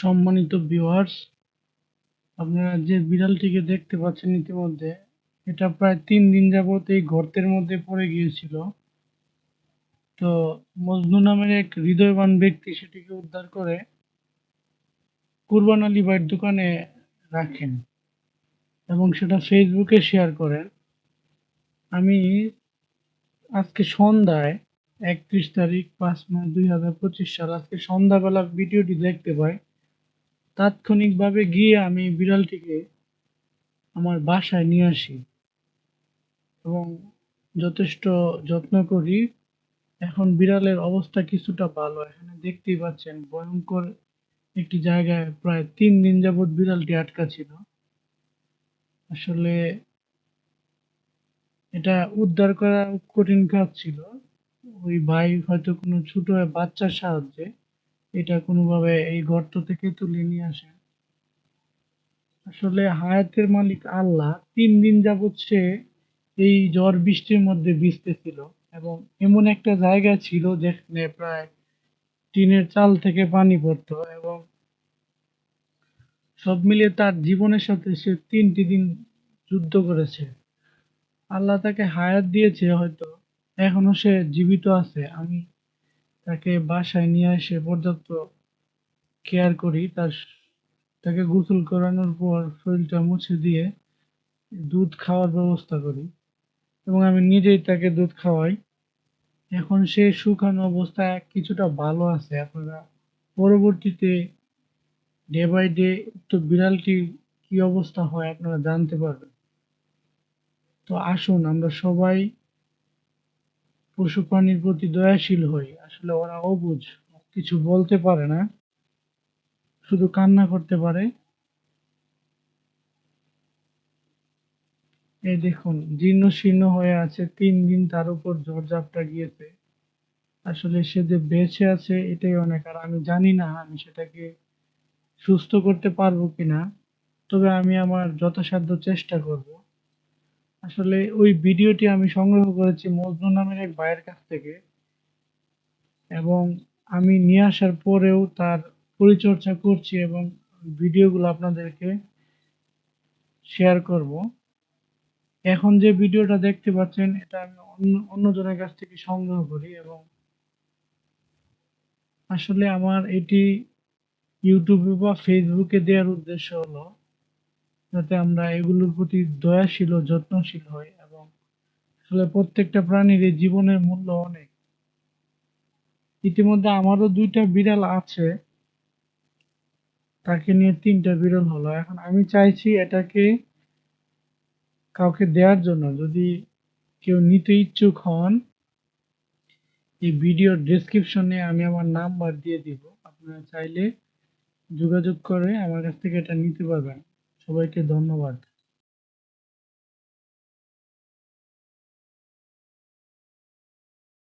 সম্মানিত ভিউয়ার্স আপনারা যে বিড়ালটিকে দেখতে পাচ্ছেন ইতিমধ্যে, এটা প্রায় তিন দিন যাবত এই গর্তের মধ্যে পড়ে গিয়েছিল। তো মজনু নামের এক হৃদয়বান ব্যক্তি সেটিকে উদ্ধার করে কুরবান আলী ভাইয়ের দোকানে রাখেন এবং সেটা ফেসবুকে শেয়ার করেন। আমি আজকে সন্ধ্যায় একত্রিশ তারিখ পাঁচ মাস দুই হাজার পঁচিশ সাল, আজকে সন্ধ্যাবেলা ভিডিওটি দেখতে পাই। তাৎক্ষণিকভাবে গিয়ে আমি বিড়ালটিকে আমার বাসায় নিয়ে আসি এবং যথেষ্ট যত্ন করি। এখন বিড়ালের অবস্থা কিছুটা ভালো। এখানে দেখতেই পাচ্ছেন ভয়ঙ্কর একটি জায়গায় প্রায় তিন দিন যাবৎ বিড়ালটি আটকা ছিল। আসলে এটা উদ্ধার করা কঠিন কাজ ছিল। ওই ভাই হয়তো কোনো ছোট বাচ্চার সাহায্যে এটা কোনোভাবে এই গর্ত থেকে তুলে নিয়ে আসে। আসলে হায়াতের মালিক আল্লাহ তিন দিন যাবৎ সে এই ঝড় বৃষ্টির মধ্যে ভিজতেছিল এবং এমন একটা জায়গা ছিল যেখানে প্রায় টিনের চাল থেকে পানি পড়তো এবং সব মিলিয়ে তার জীবনের সাথে সে তিনটি দিন যুদ্ধ করেছে। আল্লাহ তাকে হায়াত দিয়েছে হয়তো এখনও সে জীবিত আছে। আমি তাকে বাসায় নিয়ে এসে পর্যাপ্ত কেয়ার করি, তার তাকে গোসল করানোর পর শরীরটা মুছে দিয়ে দুধ খাওয়ার ব্যবস্থা করি এবং আমি নিজেই তাকে দুধ খাওয়াই। এখন সে শুকানো অবস্থায় কিছুটা ভালো আছে, আপনারা পরবর্তীতে ডে বাই ডে তো বিড়ালটি কি অবস্থা হয় আপনারা জানতে পারবেন। তো আসুন, আমরা সবাই পশু প্রাণীর প্রতি দয়াশীল হই। আসলে ওরা অবুঝ, কিছু বলতে পারে না, শুধু কান্না করতে পারে। এই দেখুন জীর্ণ শীর্ণ হয়ে আছে, তিন দিন তার উপর ঝড়ঝাপটা গিয়েছে। আসলে সে যে বেঁচে আছে, এটাই অনেক। আর আমি জানি না আমি সেটাকে সুস্থ করতে পারব কিনা, তবে আমি আমার যথাসাধ্য চেষ্টা করব। আসলে ওই ভিডিওটি আমি সংগ্রহ করেছি মজনু নামের এক ভাইয়ের কাছ থেকে। এবং আমি নিয়ে আসার পরেও তার পরিচর্যা করছি এবং ভিডিওগুলো আপনাদেরকে শেয়ার করব। এখন যে ভিডিওটা দেখতে পাচ্ছেন, এটা আমি অন্য, অন্যজনের কাছ থেকে সংগ্রহ করি এবং আসলে আমার এটি ইউটিউবে বা ফেসবুকে দেওয়ার উদ্দেশ্য হলো যাতে আমরা এগুলোর প্রতি দয়াশীল ও যত্নশীল হই এবং আসলে প্রত্যেকটা প্রাণীর এই জীবনের মূল্য অনেক। ইতিমধ্যে আমারও দুইটা বিড়াল আছে। তাকে নিয়ে তিনটা বিড়াল হলো। এখন আমি চাইছি এটাকে কাউকে দেওয়ার জন্য। যদি কেউ নিতে ইচ্ছুক হন, এই ভিডিওর ডেসক্রিপশনে আমি আমার নাম্বার দিয়ে দিব। আপনারা চাইলে যোগাযোগ করে আমার কাছ থেকে এটা নিতে পারবেন। সবাইকে ধন্যবাদ।